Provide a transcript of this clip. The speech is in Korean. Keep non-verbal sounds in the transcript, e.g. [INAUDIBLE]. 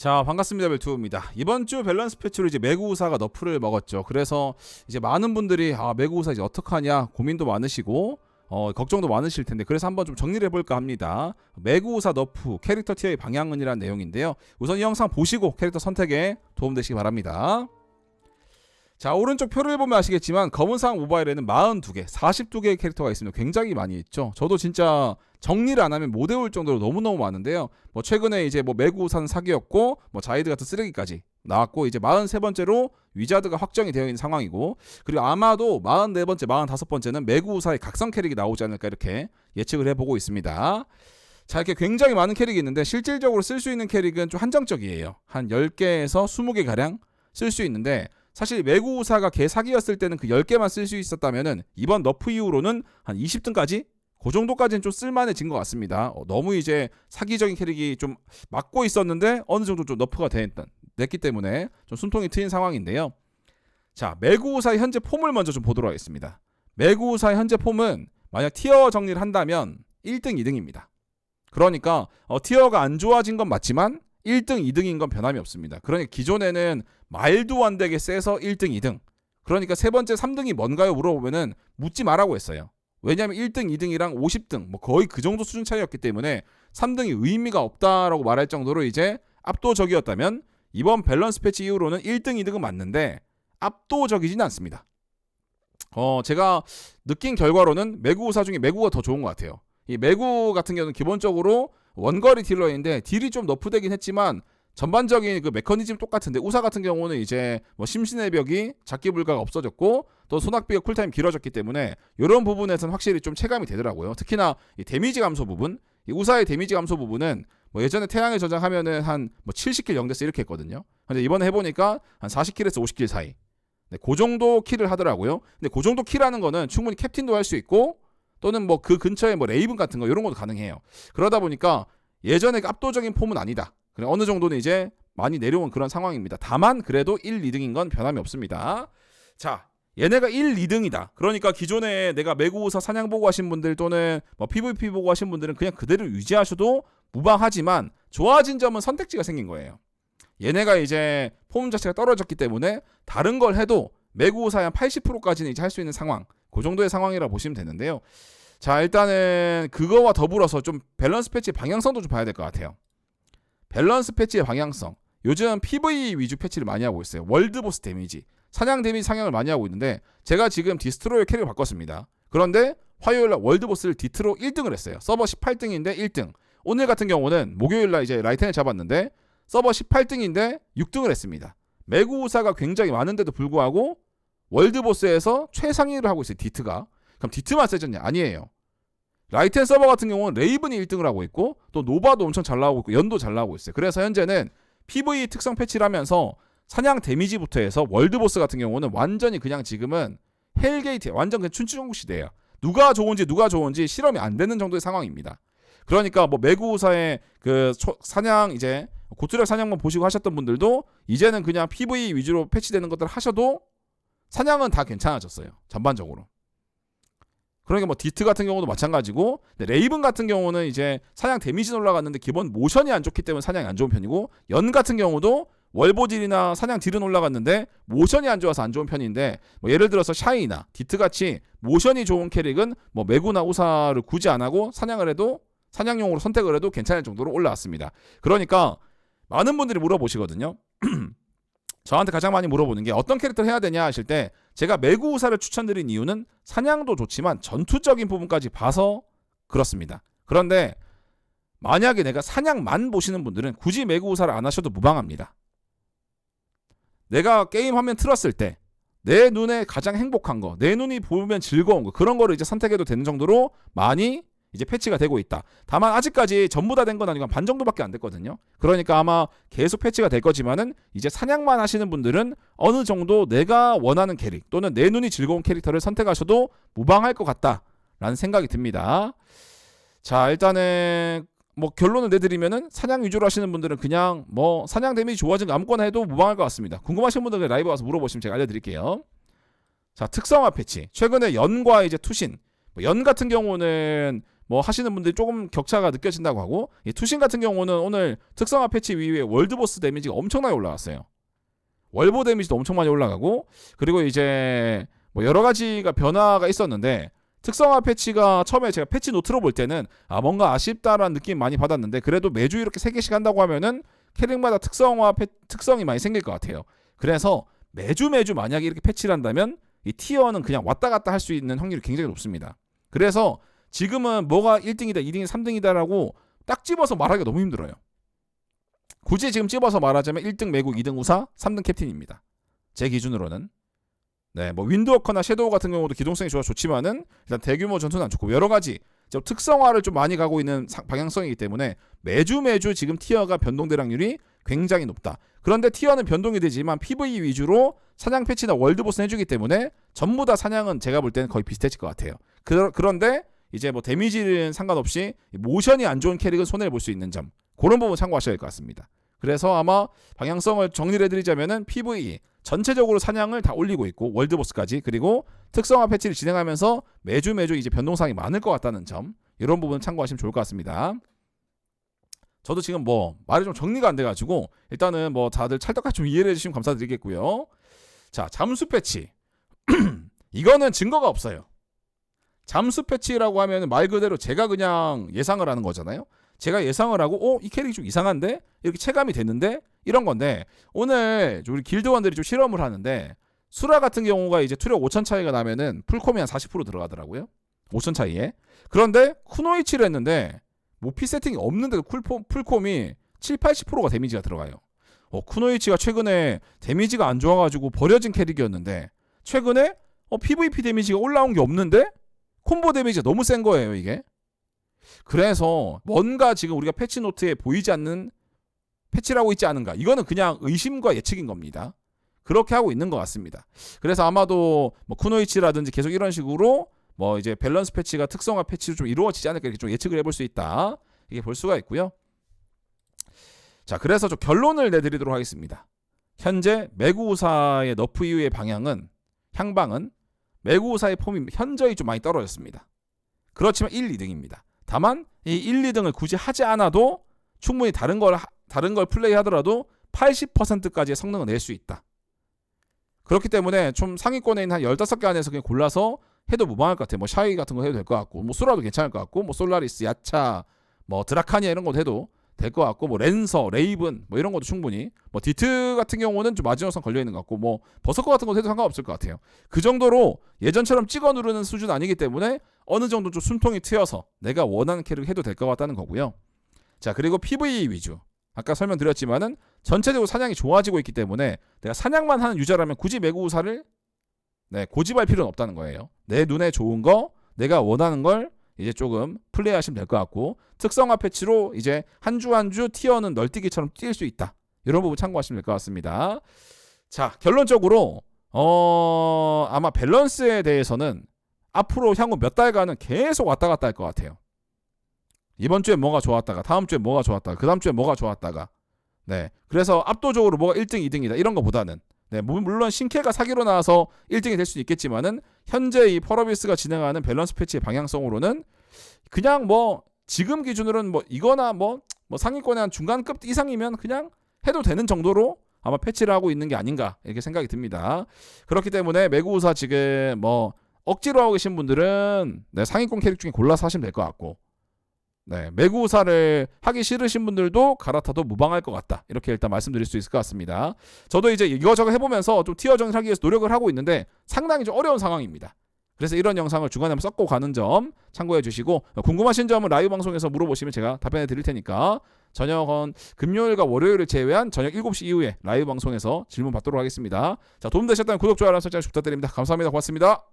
자 반갑습니다 벨투입니다. 이번 주 밸런스 패치로 이제 매구우사가 너프를 먹었죠. 그래서 이제 많은 분들이 아 매구우사 이제 어떡하냐 고민도 많으시고 어 걱정도 많으실 텐데 그래서 한번 좀 정리를 해볼까 합니다. 매구우사 너프 캐릭터 티어의 방향은이라는 내용인데요. 우선 이 영상 보시고 캐릭터 선택에 도움되시기 바랍니다. 자 오른쪽 표를 보면 아시겠지만 검은상 모바일에는 42개 42개의 캐릭터가 있습니다. 굉장히 많이 있죠. 저도 진짜 정리를 안 하면 못 외울 정도로 너무너무 많은데요. 뭐 최근에 이제 뭐 매구우사는 사기였고 뭐 자이드 같은 쓰레기까지 나왔고 이제 43번째로 위자드가 확정이 되어 있는 상황이고 그리고 아마도 44번째 45번째는 매구우사의 각성 캐릭이 나오지 않을까 이렇게 예측을 해보고 있습니다. 자 이렇게 굉장히 많은 캐릭이 있는데 실질적으로 쓸 수 있는 캐릭은 좀 한정적이에요. 한 10개에서 20개 가량 쓸 수 있는데 사실 매구우사가 개 사기였을 때는 그 10개만 쓸 수 있었다면은 이번 너프 이후로는 한 20등까지 그 정도까지는 좀 쓸만해진 것 같습니다. 어, 너무 이제 사기적인 캐릭이 좀 막고 있었는데 어느 정도 좀 너프가 됐던 됐기 때문에 좀 숨통이 트인 상황인데요. 자, 매구우사의 현재 폼을 먼저 좀 보도록 하겠습니다. 매구우사의 현재 폼은 만약 티어 정리를 한다면 1등, 2등입니다. 그러니까 어, 티어가 안 좋아진 건 맞지만 1등, 2등인 건 변함이 없습니다. 그러니까 기존에는 말도 안 되게 세서 1등, 2등. 그러니까 세 번째 3등이 뭔가요? 물어보면은 묻지 말라고 했어요. 왜냐하면 1등, 2등이랑 50등 뭐 거의 그 정도 수준 차이였기 때문에 3등이 의미가 없다라고 말할 정도로 이제 압도적이었다면 이번 밸런스 패치 이후로는 1등, 2등은 맞는데 압도적이진 않습니다. 어 제가 느낀 결과로는 매구사 중에 매구가 더 좋은 것 같아요. 이 매구 같은 경우는 기본적으로 원거리 딜러인데 딜이 좀 너프되긴 했지만 전반적인 그 메커니즘 똑같은데 우사 같은 경우는 이제 뭐 심신의 벽이 잡기 불가가 없어졌고 또 손학비가 쿨타임 길어졌기 때문에 이런 부분에서는 확실히 좀 체감이 되더라고요. 특히나 이 데미지 감소 부분, 이 우사의 데미지 감소 부분은 뭐 예전에 태양의 저장 하면은 한 뭐 70킬 0대스 이렇게 했거든요. 근데 이번에 해보니까 한 40킬에서 50킬 사이. 네, 그 정도 킬을 하더라고요. 근데 그 정도 킬하는 거는 충분히 캡틴도 할 수 있고 또는 뭐 그 근처에 뭐 레이븐 같은 거 이런 것도 가능해요. 그러다 보니까 예전에 압도적인 폼은 아니다. 그래 어느 정도는 이제 많이 내려온 그런 상황입니다. 다만 그래도 1, 2등인 건 변함이 없습니다. 자, 얘네가 1, 2등이다. 그러니까 기존에 내가 매구우사 사냥 보고 하신 분들 또는 뭐 PVP 보고 하신 분들은 그냥 그대로 유지하셔도 무방하지만 좋아진 점은 선택지가 생긴 거예요. 얘네가 이제 폼 자체가 떨어졌기 때문에 다른 걸 해도 매구우사의 한 80%까지는 이제 할 수 있는 상황. 그 정도의 상황이라 보시면 되는데요. 자, 일단은 그거와 더불어서 좀 밸런스 패치 방향성도 좀 봐야 될 것 같아요. 밸런스 패치의 방향성. 요즘 PV 위주 패치를 많이 하고 있어요. 월드보스 데미지. 사냥 데미지 상향을 많이 하고 있는데 제가 지금 디스트로의 캐릭을 바꿨습니다. 그런데 화요일날 월드보스를 디트로 1등을 했어요. 서버 18등인데 1등. 오늘 같은 경우는 목요일날 이제 라이텐을 잡았는데 서버 18등인데 6등을 했습니다. 매구 우사가 굉장히 많은데도 불구하고 월드보스에서 최상위를 하고 있어요. 디트가. 그럼 디트만 세졌냐? 아니에요. 라이텐 서버 같은 경우는 레이븐이 1등을 하고 있고 또 노바도 엄청 잘 나오고 있고 연도 잘 나오고 있어요. 그래서 현재는 PV 특성 패치를 하면서 사냥 데미지부터 해서 월드보스 같은 경우는 완전히 그냥 지금은 헬게이트 완전 그냥 춘추전국 시대예요. 누가 좋은지 누가 좋은지 실험이 안 되는 정도의 상황입니다. 그러니까 뭐 매구사의 그 초- 사냥 이제 고투력 사냥만 보시고 하셨던 분들도 이제는 그냥 PV 위주로 패치되는 것들 하셔도 사냥은 다 괜찮아졌어요. 전반적으로. 그러니까 뭐 디트 같은 경우도 마찬가지고 레이븐 같은 경우는 이제 사냥 데미지 올라갔는데 기본 모션이 안 좋기 때문에 사냥이 안 좋은 편이고 연 같은 경우도 월보질이나 사냥 딜은 올라갔는데 모션이 안 좋아서 안 좋은 편인데 뭐 예를 들어서 샤이나 디트 같이 모션이 좋은 캐릭은 뭐 매구나 우사를 굳이 안 하고 사냥을 해도 사냥용으로 선택을 해도 괜찮을 정도로 올라왔습니다. 그러니까 많은 분들이 물어보시거든요. [CLEARS THROAT] 저한테 가장 많이 물어보는 게 어떤 캐릭터를 해야 되냐 하실 때 제가 매구우사를 추천드린 이유는 사냥도 좋지만 전투적인 부분까지 봐서 그렇습니다. 그런데 만약에 내가 사냥만 보시는 분들은 굳이 매구우사를 안 하셔도 무방합니다. 내가 게임 화면 틀었을 때 내 눈에 가장 행복한 거, 내 눈이 보면 즐거운 거 그런 거를 이제 선택해도 되는 정도로 많이 이제 패치가 되고 있다. 다만 아직까지 전부 다 된 건 아니고 반 정도밖에 안 됐거든요. 그러니까 아마 계속 패치가 될 거지만은 이제 사냥만 하시는 분들은 어느 정도 내가 원하는 캐릭 또는 내 눈이 즐거운 캐릭터를 선택하셔도 무방할 것 같다라는 생각이 듭니다. 자, 일단은 뭐 결론을 내드리면은 사냥 위주로 하시는 분들은 그냥 뭐 사냥 데미지 좋아진 거 아무거나 해도 무방할 것 같습니다. 궁금하신 분들은 라이브 와서 물어보시면 제가 알려드릴게요. 자, 특성화 패치. 최근에 연과 이제 투신. 뭐연 같은 경우는 뭐 하시는 분들이 조금 격차가 느껴진다고 하고 이 투신 같은 경우는 오늘 특성화 패치 이후에 월드보스 데미지가 엄청나게 올라갔어요. 월보 데미지도 엄청 많이 올라가고 그리고 이제 뭐 여러 가지가 변화가 있었는데 특성화 패치가 처음에 제가 패치 노트로 볼 때는 아 뭔가 아쉽다라는 느낌 많이 받았는데 그래도 매주 이렇게 세 개씩 한다고 하면은 캐릭마다 특성화 패, 특성이 많이 생길 것 같아요. 그래서 매주 매주 만약에 이렇게 패치를 한다면 이 티어는 그냥 왔다 갔다 할 수 있는 확률이 굉장히 높습니다. 그래서 지금은 뭐가 1등이다, 2등이다, 3등이다라고 딱 집어서 말하기가 너무 힘들어요. 굳이 지금 집어서 말하자면 1등 매국, 2등 우사, 3등 캡틴입니다. 제 기준으로는. 네, 뭐 윈드워커나 섀도우 같은 경우도 기동성이 좋아 좋지만은 일단 대규모 전투는 안 좋고 여러 가지 좀 특성화를 좀 많이 가고 있는 사- 방향성이기 때문에 매주 매주 지금 티어가 변동 대락률이 굉장히 높다. 그런데 티어는 변동이 되지만 PVE 위주로 사냥 패치나 월드 보스 해주기 때문에 전부 다 사냥은 제가 볼 때는 거의 비슷해질 것 같아요. 그, 그런데 이제 뭐 데미지는 상관없이 모션이 안 좋은 캐릭은 손해를 볼 수 있는 점 그런 부분 참고하셔야 될 것 같습니다. 그래서 아마 방향성을 정리를 해드리자면은 PVE 전체적으로 사냥을 다 올리고 있고 월드보스까지 그리고 특성화 패치를 진행하면서 매주 매주 이제 변동사항이 많을 것 같다는 점 이런 부분 참고하시면 좋을 것 같습니다. 저도 지금 뭐 말이 좀 정리가 안 돼가지고 일단은 뭐 다들 찰떡같이 좀 이해를 해주시면 감사드리겠고요. 자 잠수 패치 [CLEARS THROAT] 이거는 증거가 없어요. 잠수 패치라고 하면 말 그대로 제가 그냥 예상을 하는 거잖아요. 제가 예상을 하고 어 이 캐릭이 좀 이상한데 이렇게 체감이 됐는데 이런 건데 오늘 우리 길드원들이 좀 실험을 하는데 수라 같은 경우가 이제 투력 5천 차이가 나면은 풀콤이 한 40% 들어가더라고요. 5천 차이에. 그런데 쿠노이치를 했는데 모피 세팅이 없는데도 쿨폼, 풀콤이 7, 80%가 데미지가 들어가요. 어, 쿠노이치가 최근에 데미지가 안 좋아가지고 버려진 캐릭이었는데 최근에 어, PVP 데미지가 올라온 게 없는데 콤보 데미지가 너무 센 거예요 이게. 그래서 뭔가 지금 우리가 패치 노트에 보이지 않는 패치라고 있지 않은가. 이거는 그냥 의심과 예측인 겁니다. 그렇게 하고 있는 것 같습니다. 그래서 아마도 뭐 쿠노이치라든지 계속 이런 식으로 뭐 이제 밸런스 패치가 특성화 패치로 좀 이루어지지 않을까 이렇게 좀 예측을 해볼 수 있다. 이게 볼 수가 있고요. 자, 그래서 좀 결론을 내드리도록 하겠습니다. 현재 매구우사의 너프 이후의 방향은 향방은 매구우사의 폼이 현저히 좀 많이 떨어졌습니다. 그렇지만 1, 2등입니다. 다만 이 1, 2등을 굳이 하지 않아도 충분히 다른 걸 하- 다른 걸 플레이하더라도 80%까지의 성능을 낼 수 있다. 그렇기 때문에 좀 상위권에 있는 한 15개 안에서 그냥 골라서 해도 무방할 것 같아요. 뭐 샤이 같은 거 해도 될 것 같고 뭐 수라도 괜찮을 것 같고 뭐 솔라리스, 야차, 뭐 드라카니아 이런 것도 해도 될 것 같고 뭐 랜서, 레이븐 뭐 이런 것도 충분히 뭐 디트 같은 경우는 좀 마지노선 걸려 있는 것 같고 뭐 버서커 같은 것도 해도 상관없을 것 같아요. 그 정도로 예전처럼 찍어 누르는 수준 아니기 때문에 어느 정도 좀 숨통이 트여서 내가 원하는 캐릭 해도 될 것 같다는 거고요. 자 그리고 PVE 위주 아까 설명드렸지만은 전체적으로 사냥이 좋아지고 있기 때문에 내가 사냥만 하는 유저라면 굳이 매구우사를 네, 고집할 필요는 없다는 거예요. 내 눈에 좋은 거, 내가 원하는 걸 이제 조금 플레이하시면 될 것 같고 특성화 패치로 이제 한 주 한 주 티어는 널뛰기처럼 뛸 수 있다. 이런 부분 참고하시면 될 것 같습니다. 자, 결론적으로 어, 아마 밸런스에 대해서는 앞으로 향후 몇 달간은 계속 왔다 갔다 할 것 같아요. 이번 주에 뭐가 좋았다가 다음 주에 뭐가 좋았다가 그 다음 주에 뭐가 좋았다가 네. 그래서 압도적으로 뭐가 1등, 2등이다 이런 거보다는 네, 물- 물론 신캐가 사기로 나와서 1등이 될수 있겠지만은 현재 이 퍼러비스가 진행하는 밸런스 패치의 방향성으로는 그냥 뭐 지금 기준으로는 뭐 이거나 뭐, 뭐 상위권의 한 중간급 이상이면 그냥 해도 되는 정도로 아마 패치를 하고 있는 게 아닌가 이렇게 생각이 듭니다. 그렇기 때문에 매구우사 지금 뭐 억지로 하고 계신 분들은 네, 상위권 캐릭 중에 골라서 하시면 될 것 같고 네, 매구우사를 하기 싫으신 분들도 갈아타도 무방할 것 같다. 이렇게 일단 말씀드릴 수 있을 것 같습니다. 저도 이제 이거저거 해보면서 좀 티어 정리하기 위해서 노력을 하고 있는데 상당히 좀 어려운 상황입니다. 그래서 이런 영상을 중간에 한번 섞고 가는 점 참고해 주시고 궁금하신 점은 라이브 방송에서 물어보시면 제가 답변해 드릴 테니까 저녁은 금요일과 월요일을 제외한 저녁 7시 이후에 라이브 방송에서 질문 받도록 하겠습니다. 자, 도움 되셨다면 구독, 좋아요, 알람 설정 부탁드립니다. 감사합니다. 고맙습니다.